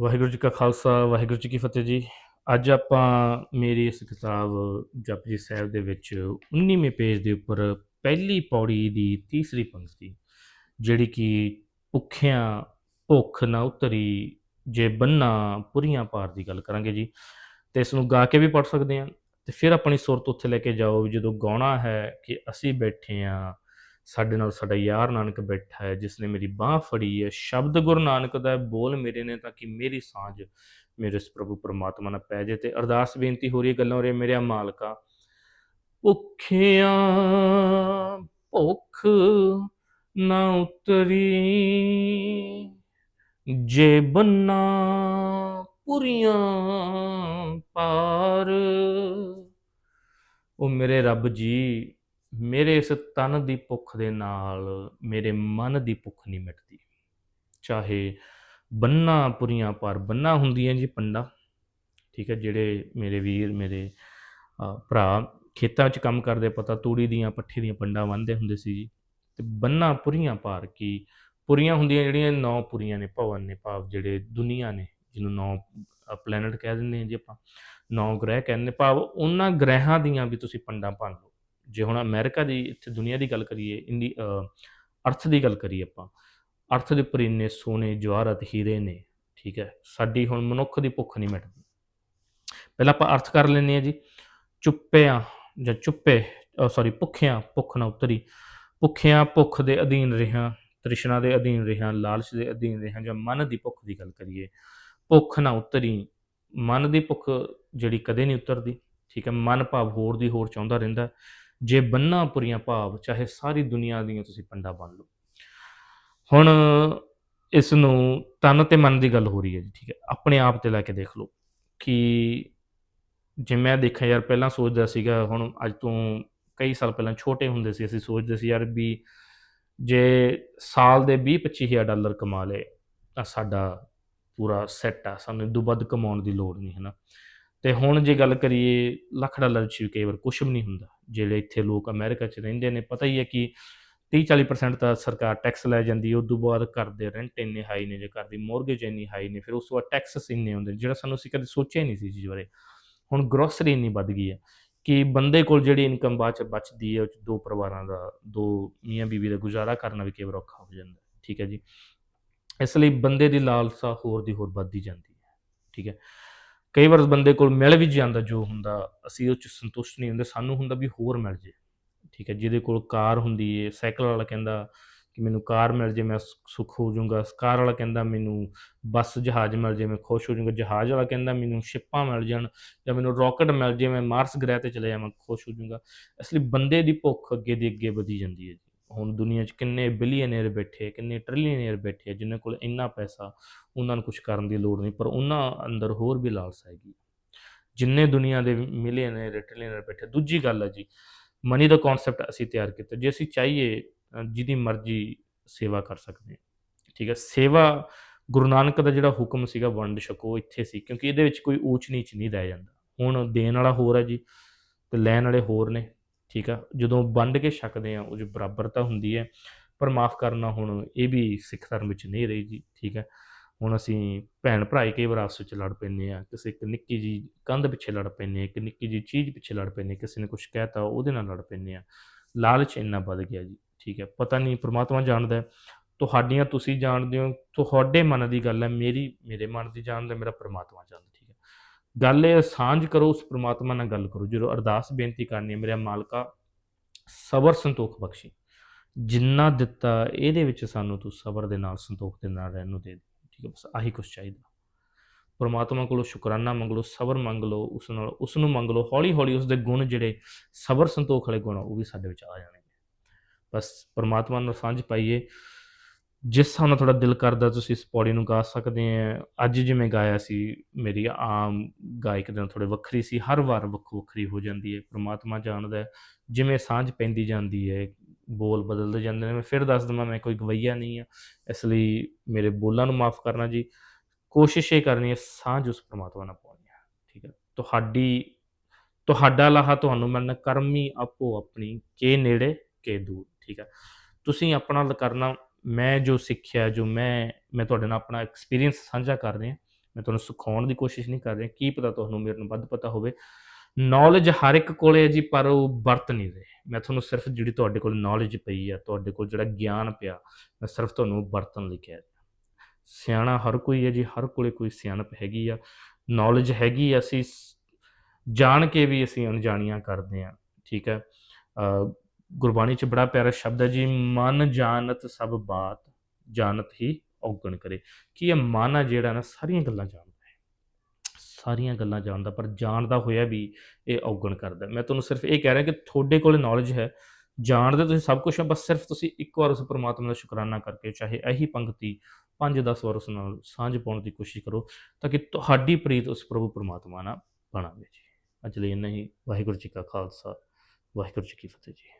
ਵਾਹਿਗੁਰੂ ਜੀ ਕਾ ਖਾਲਸਾ, ਵਾਹਿਗੁਰੂ ਜੀ ਕੀ ਫਤਿਹ ਜੀ। ਅੱਜ ਆਪਾਂ ਮੇਰੀ ਇਸ ਕਿਤਾਬ ਜਪਜੀ ਸਾਹਿਬ ਦੇ ਵਿੱਚ 19ਵੇਂ ਪੇਜ ਦੇ ਉੱਪਰ ਪਹਿਲੀ ਪੌੜੀ ਦੀ ਤੀਸਰੀ ਪੰਕਤੀ, ਜਿਹੜੀ ਕਿ ਭੁੱਖਿਆਂ ਭੁੱਖ ਨਾ ਉਤਰੀ, ਜੇ ਬੰਨਾ ਪੁਰੀਆਂ ਪਾਰ ਦੀ ਗੱਲ ਕਰਾਂਗੇ ਜੀ। ਤੇ ਇਸ ਨੂੰ ਗਾ ਕੇ ਵੀ ਪੜ ਸਕਦੇ ਹਾਂ। ਤੇ ਫਿਰ ਆਪਣੀ ਸੁਰਤ ਉੱਥੇ ਲੈ ਕੇ ਜਾਓ ਵੀ ਜਦੋਂ ਗਾਉਣਾ ਹੈ ਕਿ ਅਸੀਂ ਬੈਠੇ ਆ ਸਾਡੇ ਨਾਲ ਸਾਡਾ ਯਾਰ ਨਾਨਕ ਬੈਠਾ ਹੈ ਜਿਸ ਨੇ ਮੇਰੀ ਬਾਹ ਫੜੀ ਹੈ। ਸ਼ਬਦ ਗੁਰੂ ਨਾਨਕ ਦਾ ਬੋਲ ਮੇਰੇ ਨੇ ਤਾਂ ਕਿ ਮੇਰੀ ਸਾਂਝ ਮੇਰੇ ਇਸ ਪ੍ਰਭੂ ਪਰਮਾਤਮਾ ਨਾਲ ਪੈ ਜੇ ਤੇ ਅਰਦਾਸ ਬੇਨਤੀ ਹੋ ਰਹੀ ਹੈ ਗੱਲਾਂ ਹੋ ਰਹੀਆਂ ਮੇਰੇ ਮਾਲਕਾ, ਭੁੱਖਿਆਂ ਭੁੱਖ ਨਾ ਉਤਰੀ, ਜੇ ਬੰਨਾ ਪੁਰੀਆਂ ਪਾਰ, ਉਹ ਮੇਰੇ ਰੱਬ ਜੀ ਮੇਰੇ ਇਸ ਤਨ ਦੀ ਭੁੱਖ ਦੇ ਨਾਲ ਮੇਰੇ ਮਨ ਦੀ ਭੁੱਖ ਨਹੀਂ ਮਿਟਦੀ। ਚਾਹੇ ਬੰਨਾ ਪੁਰੀਆਂ ਪਾਰ ਬੰਨਾ ਹੁੰਦੀਆਂ ਜੀ ਪੰਡਾ, ਠੀਕ ਹੈ, ਜਿਹੜੇ ਮੇਰੇ ਵੀਰ, ਮੇਰੇ ਭਰਾ ਖੇਤਾਂ 'ਚ ਕੰਮ ਕਰਦੇ ਪਤਾ ਤੂੜੀ ਦੀਆਂ, ਪੱਠੇ ਦੀਆਂ ਪੰਡਾਂ ਬੰਨ੍ਹਦੇ ਹੁੰਦੇ ਸੀ ਜੀ। ਤੇ ਬੰਨਾ ਪੁਰੀਆਂ ਪਾਰ ਕੀ ਪੁਰੀਆਂ ਹੁੰਦੀਆਂ ਜਿਹੜੀਆਂ ਨੌ ਪੁਰੀਆਂ ਨੇ, ਭਵਨ ਨੇ, ਭਾਵ ਜਿਹੜੇ ਦੁਨੀਆ ਨੇ, ਜਿਹਨੂੰ ਨੌ ਪਲੈਨਟ ਕਹਿ ਦਿੰਦੇ ਹਾਂ ਜੀ ਆਪਾਂ, ਨੌ ਗ੍ਰਹਿ ਕਹਿੰਦੇ, ਭਾਵ ਉਹਨਾਂ ਗ੍ਰਹਿਾਂ ਦੀਆਂ ਵੀ ਤੁਸੀਂ ਪੰਡਾਂ ਭੰਨ ਲਓ। ਜੇ ਹੁਣ ਅਮਰੀਕਾ ਦੀ ਇੱਥੇ ਦੁਨੀਆ ਦੀ ਗੱਲ ਕਰੀਏ, ਇੰਡੀ ਅਰਥ ਦੀ ਗੱਲ ਕਰੀਏ ਆਪਾਂ, ਅਰਥ ਦੇ ਉੱਪਰ ਇੰਨੇ ਸੋਨੇ ਜਵਾਹਰਤ ਹੀਰੇ ਨੇ, ਠੀਕ ਹੈ, ਸਾਡੀ ਹੁਣ ਮਨੁੱਖ ਦੀ ਭੁੱਖ ਨਹੀਂ ਮਿਟਦੀ। ਪਹਿਲਾਂ ਆਪਾਂ ਅਰਥ ਕਰ ਲੈਂਦੇ ਆ ਜੀ, ਚੁੱਪਿਆਂ ਜਾਂ ਚੁੱਪੇ ਸੌਰੀ ਭੁੱਖਿਆਂ, ਭੁੱਖ ਨਾ ਉਤਰੀ, ਭੁੱਖਿਆਂ ਭੁੱਖ ਦੇ ਅਧੀਨ ਰਿਹਾ ਤ੍ਰਿਸ਼ਨਾ ਦੇ ਅਧੀਨ ਰਿਹਾ ਲਾਲਚ ਦੇ ਅਧੀਨ ਰਿਹਾ ਜਾਂ ਮਨ ਦੀ ਭੁੱਖ ਦੀ ਗੱਲ ਕਰੀਏ, ਭੁੱਖ ਨਾ ਉਤਰੀ, ਮਨ ਦੀ ਭੁੱਖ ਜਿਹੜੀ ਕਦੇ ਨਹੀਂ ਉਤਰਦੀ, ਠੀਕ ਹੈ, ਮਨ ਭਾਵ ਹੋਰ ਦੀ ਹੋਰ ਚਾਹੁੰਦਾ ਰਹਿੰਦਾ ਜੇ ਬੰਨਾ ਪੁਰੀਆਂ ਭਾਵ, ਚਾਹੇ ਸਾਰੀ ਦੁਨੀਆ ਦੀਆਂ ਤੁਸੀਂ ਪੰਡਾ ਬਣ ਲਓ। ਹੁਣ ਇਸ ਨੂੰ ਤਨ ਤੇ ਮਨ ਦੀ ਗੱਲ ਹੋ ਰਹੀ ਹੈ ਜੀ, ਠੀਕ ਹੈ। ਆਪਣੇ ਆਪ ਤੇ ਲੈ ਕੇ ਦੇਖ ਲਓ ਕਿ ਜੇ ਮੈਂ ਦੇਖਾਂ ਯਾਰ ਪਹਿਲਾਂ ਸੋਚਦਾ ਸੀਗਾ, ਹੁਣ ਅੱਜ ਤੋਂ ਕਈ ਸਾਲ ਪਹਿਲਾਂ ਛੋਟੇ ਹੁੰਦੇ ਸੀ, ਅਸੀਂ ਸੋਚਦੇ ਸੀ, ਯਾਰ ਵੀ ਜੇ ਸਾਲ ਦੇ 20 25000 ਡਾਲਰ ਕਮਾ ਲਏ, ਤਾਂ ਸਾਡਾ ਪੂਰਾ ਸੈੱਟ ਆ, ਸਾਨੂੰ ਇਦੋਂ ਵੱਧ ਕਮਾਉਣ ਦੀ ਲੋੜ ਨਹੀਂ, ਹੈ ਨਾ। ਤੇ ਹੁਣ ਜੇ ਗੱਲ ਕਰੀਏ ਲੱਖ ਡਾਲਰ 'ਚ ਕਈ ਵਾਰ ਕੁਛ ਵੀ ਨਹੀਂ ਹੁੰਦਾ। ਜਿਹੜੇ ਇੱਥੇ ਲੋਕ ਅਮਰੀਕਾ 'ਚ ਰਹਿੰਦੇ ਨੇ, ਪਤਾ ਹੀ ਹੈ ਕਿ 30-40% ਤਾਂ ਸਰਕਾਰ ਟੈਕਸ ਲੈ ਜਾਂਦੀ ਹੈ ਤੋਂ ਬਾਅਦ ਘਰ ਦੇ ਰੈਂਟ ਇੰਨੇ ਹਾਈ ਨੇ, ਜੇ ਘਰ ਦੀ ਮੋਰਗੇਜ ਇੰਨੀ ਹਾਈ ਨੇ, ਫਿਰ ਉਸ ਤੋਂ ਬਾਅਦ ਟੈਕਸਸ ਇੰਨੇ ਹੁੰਦੇ ਨੇ, ਜਿਹੜਾ ਸਾਨੂੰ ਅਸੀਂ ਕਦੇ ਸੋਚਿਆ ਹੀ ਨਹੀਂ ਸੀ ਇਸ ਬਾਰੇ। ਹੁਣ ਗਰੋਸਰੀ ਇੰਨੀ ਵੱਧ ਗਈ ਹੈ ਕਿ ਬੰਦੇ ਕੋਲ ਜਿਹੜੀ ਇਨਕਮ ਬਾਅਦ ਚ ਬਚਦੀ ਹੈ, ਉਹ 'ਚ ਦੋ ਪਰਿਵਾਰਾਂ ਦਾ, ਦੋ ਮੀਆਂ ਬੀਵੀ ਦਾ ਗੁਜ਼ਾਰਾ ਕਰਨਾ ਵੀ ਕਈ ਵਾਰ ਔਖਾ ਹੋ ਜਾਂਦਾ, ਠੀਕ ਹੈ ਜੀ। ਇਸ ਲਈ ਬੰਦੇ ਦੀ ਲਾਲਸਾ ਹੋਰ ਦੀ ਹੋਰ ਵੱਧਦੀ ਜਾਂਦੀ ਹੈ, ਠੀਕ ਹੈ। ਕਈ ਵਾਰ ਬੰਦੇ ਕੋਲ ਮਿਲ ਵੀ ਜਾਂਦਾ ਜੋ ਹੁੰਦਾ, ਅਸੀਂ ਉਹ ਚ ਸੰਤੁਸ਼ਟ ਨਹੀਂ ਹੁੰਦੇ, ਸਾਨੂੰ ਹੁੰਦਾ ਵੀ ਹੋਰ ਮਿਲ ਜੇ। ਠੀਕ ਹੈ, ਜਿਹਦੇ ਕੋਲ ਕਾਰ ਹੁੰਦੀ ਏ, ਸਾਈਕਲ ਵਾਲਾ ਕਹਿੰਦਾ ਕਿ ਮੈਨੂੰ ਕਾਰ ਮਿਲ ਜੇ, ਮੈਂ ਸੁ- ਸੁੱਖ ਹੋ ਜਾਊਂਗਾ। ਕਾਰ ਵਾਲਾ ਕਹਿੰਦਾ ਮੈਨੂੰ ਬੱਸ, ਜਹਾਜ਼ ਮਿਲ ਜੇ, ਮੈਂ ਖੁਸ਼ ਹੋ ਜਾਊਂਗਾ। ਜਹਾਜ਼ ਵਾਲਾ ਕਹਿੰਦਾ ਮੈਨੂੰ ਸ਼ਿਪਾਂ ਮਿਲ ਜਾਣ ਜਾਂ ਮੈਨੂੰ ਰਾਕਟ ਮਿਲ ਜੇ, ਮੈਂ ਮਾਰਸ ਗ੍ਰਹਿ ਤੇ ਚਲੇ ਜਾਵਾਂ, ਖੁਸ਼ ਹੋ ਜਾਊਂਗਾ। ਇਸ ਲਈ ਬੰਦੇ ਦੀ ਭੁੱਖ ਅੱਗੇ ਦੀ ਅੱਗੇ ਵਧੀ ਜਾਂਦੀ ਹੈ ਜੀ। ਹੁਣ ਦੁਨੀਆ 'ਚ ਕਿੰਨੇ ਬਿਲੀਅਨਰ ਬੈਠੇ ਕਿੰਨੇ ਟ੍ਰਿਲੀਅਨਰ ਬੈਠੇ ਜਿਨ੍ਹਾਂ ਕੋਲ ਇੰਨਾ ਪੈਸਾ, ਉਹਨਾਂ ਨੂੰ ਕੁਝ ਕਰਨ ਦੀ ਲੋੜ ਨਹੀਂ, ਪਰ ਉਹਨਾਂ ਅੰਦਰ ਹੋਰ ਵੀ ਲਾਲਸਾ ਹੈਗੀ ਜਿੰਨੇ ਦੁਨੀਆ ਦੇ ਮਿਲੀਅਨਰ ਟ੍ਰਿਲੀਅਨਰ ਬੈਠੇ ਦੂਜੀ ਗੱਲ ਹੈ ਜੀ ਮਨੀ ਦਾ ਕਨਸੈਪਟ ਅਸੀਂ ਤਿਆਰ ਕੀਤਾ, ਜੇ ਅਸੀਂ ਚਾਹੀਏ ਜਿਹਦੀ ਮਰਜ਼ੀ ਸੇਵਾ ਕਰ ਸਕਦੇ ਹਾਂ, ਠੀਕ ਹੈ ਸੇਵਾ, ਗੁਰੂ ਨਾਨਕ ਦਾ ਜਿਹੜਾ ਹੁਕਮ ਸੀਗਾ, ਵੰਡ ਛਕੋ ਇੱਥੇ ਸੀ, ਕਿਉਂਕਿ ਇਹਦੇ ਵਿੱਚ ਕੋਈ ਊਚ ਨੀਚ ਨਹੀਂ ਰਹਿ ਜਾਂਦਾ। ਹੁਣ ਦੇਣ ਵਾਲਾ ਹੋਰ ਹੈ ਜੀ, ਤੇ ਲੈਣ ਵਾਲੇ ਹੋਰ ਨੇ ਠੀਕ ਆ? ਜਦੋਂ ਵੰਡ ਕੇ ਛਕਦੇ ਆ, ਉਹ ਜੋ ਬਰਾਬਰਤਾ ਹੁੰਦੀ ਹੈ, ਪਰ ਮਾਫ ਕਰਨਾ ਹੁਣ ਇਹ ਵੀ ਸਿੱਖ ਧਰਮ ਵਿੱਚ ਨਹੀਂ ਰਹੀ ਜੀ, ਠੀਕ ਹੈ? ਹੁਣ ਅਸੀਂ ਭੈਣ ਭਰਾ ਕਈ ਵਾਰ ਆਪਸ ਵਿੱਚ ਲੜ ਪੈਂਦੇ ਆ, ਕਿਸੇ ਇੱਕ ਨਿੱਕੀ ਜੀ ਕੰਧ ਪਿੱਛੇ ਲੜ ਪੈਂਦੇ ਆ, ਇੱਕ ਨਿੱਕੀ ਜੀ ਚੀਜ਼ ਪਿੱਛੇ ਲੜ ਪੈਂਦੇ ਕਿਸੇ ਨੇ ਕੁਝ ਕਹਿਤਾ ਉਹਦੇ ਨਾਲ ਲੜ ਪੈਂਦੇ ਆ। ਲਾਲਚ ਇੰਨਾ ਵੱਧ ਗਿਆ ਜੀ, ਠੀਕ ਹੈ? ਪਤਾ ਨਹੀਂ ਪ੍ਰਮਾਤਮਾ ਜਾਣਦਾ ਤੁਹਾਡੀਆਂ ਤੁਸੀਂ ਜਾਣਦੇ ਹੋ, ਤੁਹਾਡੇ ਮਨ ਦੀ ਗੱਲ ਹੈ, ਮੇਰੀ, ਮੇਰੇ ਮਨ ਦੀ ਜਾਣਦਾ ਮੇਰਾ ਪ੍ਰਮਾਤਮਾ ਜਾਣਦਾ ਗੱਲ ਇਹ ਸਾਂਝ ਕਰੋ ਉਸ ਪ੍ਰਮਾਤਮਾ ਨਾਲ ਗੱਲ ਕਰੋ। ਜਦੋਂ ਅਰਦਾਸ ਬੇਨਤੀ ਕਰਨੀ ਹੈ ਮੇਰੇ ਮਾਲਕਾ ਸਬਰ ਸੰਤੋਖ ਬਖਸ਼ੀ। ਜਿੰਨਾ ਦਿੱਤਾ ਇਹਦੇ ਵਿੱਚ ਸਾਨੂੰ ਤੂੰ ਸਬਰ ਦੇ ਨਾਲ ਸੰਤੋਖ ਦੇ ਨਾਲ ਰਹਿਣ ਨੂੰ ਦੇ ਦੇ। ਠੀਕ ਹੈ ਬਸ ਆਹੀ ਕੁਝ ਚਾਹੀਦਾ। ਪਰਮਾਤਮਾ ਕੋਲੋਂ ਸ਼ੁਕਰਾਨਾ ਮੰਗ ਲਓ ਸਬਰ ਮੰਗ ਲਓ ਉਸ ਨਾਲ ਉਸ ਨੂੰ ਮੰਗ ਲਓ ਹੌਲੀ ਹੌਲੀ ਉਸ ਦੇ ਗੁਣ ਜਿਹੜੇ ਸਬਰ ਸੰਤੋਖ ਵਾਲੇ ਗੁਣ ਆ, ਉਹ ਵੀ ਸਾਡੇ ਵਿੱਚ ਆ ਜਾਣਗੇ। ਬਸ ਪਰਮਾਤਮਾ ਨਾਲ ਸਾਂਝ ਪਾਈਏ। ਜਿਸ ਹਿਸਾਬ ਨਾਲ ਤੁਹਾਡਾ ਦਿਲ ਕਰਦਾ ਤੁਸੀਂ ਇਸ ਪੌੜੀ ਨੂੰ ਗਾ ਸਕਦੇ ਆ, ਅੱਜ ਜਿਵੇਂ ਗਾਇਆ ਸੀ ਮੇਰੀ ਆਮ ਗਾਇਕ ਦੇ ਨਾਲ ਥੋੜੇ ਵੱਖਰੀ ਸੀ, ਹਰ ਵਾਰ ਵੱਖੋ ਵੱਖਰੀ ਹੋ ਜਾਂਦੀ ਹੈ, ਪ੍ਰਮਾਤਮਾ ਜਾਣਦਾ ਜਿਵੇਂ ਸਾਂਝ ਪੈਂਦੀ ਜਾਂਦੀ ਹੈ, ਬੋਲ ਬਦਲਦੇ ਜਾਂਦੇ ਨੇ, ਮੈਂ ਫਿਰ ਦੱਸ ਦਵਾਂ ਮੈਂ ਕੋਈ ਗਵਈਆ ਨਹੀਂ ਆ ਇਸ ਲਈ ਮੇਰੇ ਬੋਲਾਂ ਨੂੰ ਮਾਫ ਕਰਨਾ ਜੀ, ਕੋਸ਼ਿਸ਼ ਇਹ ਕਰਨੀ ਹੈ ਸਾਂਝ ਉਸ ਪ੍ਰਮਾਤਮਾ ਨਾਲ ਪਾਉਣੀ ਹੈ, ਠੀਕ ਹੈ, ਤੁਹਾਡੀ, ਤੁਹਾਡਾ ਲਾਹਾ ਤੁਹਾਨੂੰ ਮਿਲਣਾ, ਕਰਮੀ ਆਪੋ ਆਪਣੀ, ਕੇ ਨੇੜੇ, ਕੇ ਦੂਰ, ਠੀਕ ਹੈ, ਤੁਸੀਂ ਆਪਣਾ ਕਰਨਾ ਮੈਂ ਜੋ ਸਿੱਖਿਆ, ਜੋ ਮੈਂ ਮੈਂ ਤੁਹਾਡੇ ਨਾਲ ਆਪਣਾ ਐਕਸਪੀਰੀਅੰਸ ਸਾਂਝਾ ਕਰ ਰਿਹਾ, ਮੈਂ ਤੁਹਾਨੂੰ ਸਿਖਾਉਣ ਦੀ ਕੋਸ਼ਿਸ਼ ਨਹੀਂ ਕਰ ਰਿਹਾ, ਕੀ ਪਤਾ ਤੁਹਾਨੂੰ ਮੇਰੇ ਨੂੰ ਵੱਧ ਪਤਾ ਹੋਵੇ। ਨੌਲੇਜ ਹਰ ਇੱਕ ਕੋਲੇ ਹੈ ਜੀ, ਪਰ ਉਹ ਵਰਤ ਨਹੀਂ ਰਹੇ। ਮੈਂ ਤੁਹਾਨੂੰ ਸਿਰਫ ਜਿਹੜੀ ਤੁਹਾਡੇ ਕੋਲ ਨੌਲੇਜ ਪਈ ਆ, ਤੁਹਾਡੇ ਕੋਲ ਜਿਹੜਾ ਗਿਆਨ ਪਿਆ, ਮੈਂ ਸਿਰਫ ਤੁਹਾਨੂੰ ਵਰਤਣ ਲਈ ਕਹਿ ਰਿਹਾ। ਸਿਆਣਾ ਹਰ ਕੋਈ ਹੈ ਜੀ, ਹਰ ਕੋਲੇ ਕੋਈ ਸਿਆਣਪ ਹੈਗੀ ਆ। ਨੌਲੇਜ ਹੈਗੀ ਅਸੀਂ ਜਾਣ ਕੇ ਵੀ ਅਸੀਂ ਅਣਜਾਣੀਆਂ ਕਰਦੇ ਆ, ਠੀਕ ਹੈ? ਗੁਰਬਾਣੀ ਚ ਬੜਾ ਪਿਆਰਾ ਸ਼ਬਦ ਹੈ ਜੀ, ਮਨ ਜਾਣਤ ਸਭ ਬਾਤ, ਜਾਣਤ ਹੀ ਔਗਣ ਕਰੇ। ਕੀ ਇਹ ਮਨ ਆ ਜਿਹੜਾ ਨਾ, ਸਾਰੀਆਂ ਗੱਲਾਂ ਜਾਣਦਾ ਹੈ। ਸਾਰੀਆਂ ਗੱਲਾਂ ਜਾਣਦਾ, ਪਰ ਜਾਣਦਾ ਹੋਇਆ ਵੀ ਇਹ ਔਗਣ ਕਰਦਾ ਮੈਂ ਤੁਹਾਨੂੰ ਸਿਰਫ ਇਹ ਕਹਿ ਰਿਹਾ ਕਿ ਤੁਹਾਡੇ ਕੋਲ ਨੌਲੇਜ ਹੈ, ਜਾਣਦੇ ਤੁਸੀਂ ਸਭ ਕੁਝ ਹੋ, ਬਸ ਸਿਰਫ ਤੁਸੀਂ ਇੱਕ ਵਾਰ ਉਸ ਪਰਮਾਤਮਾ ਦਾ ਸ਼ੁਕਰਾਨਾ ਕਰਕੇ ਚਾਹੇ ਇਹੀ ਪੰਕਤੀ 5-10 ਵਾਰ ਉਸ ਨਾਲ ਸਾਂਝ ਪਾਉਣ ਦੀ ਕੋਸ਼ਿਸ਼ ਕਰੋ, ਤਾਂ ਕਿ ਤੁਹਾਡੀ ਪ੍ਰੀਤ ਉਸ ਪ੍ਰਭੂ ਪਰਮਾਤਮਾ ਨਾਲ ਬਣਾਵੇ ਜੀ। ਅੱਜ ਲਈ ਇੰਨਾ ਹੀ। ਵਾਹਿਗੁਰੂ ਜੀ ਕਾ ਖਾਲਸਾ, ਵਾਹਿਗੁਰੂ ਜੀ ਕੀ ਫਤਿਹ ਜੀ।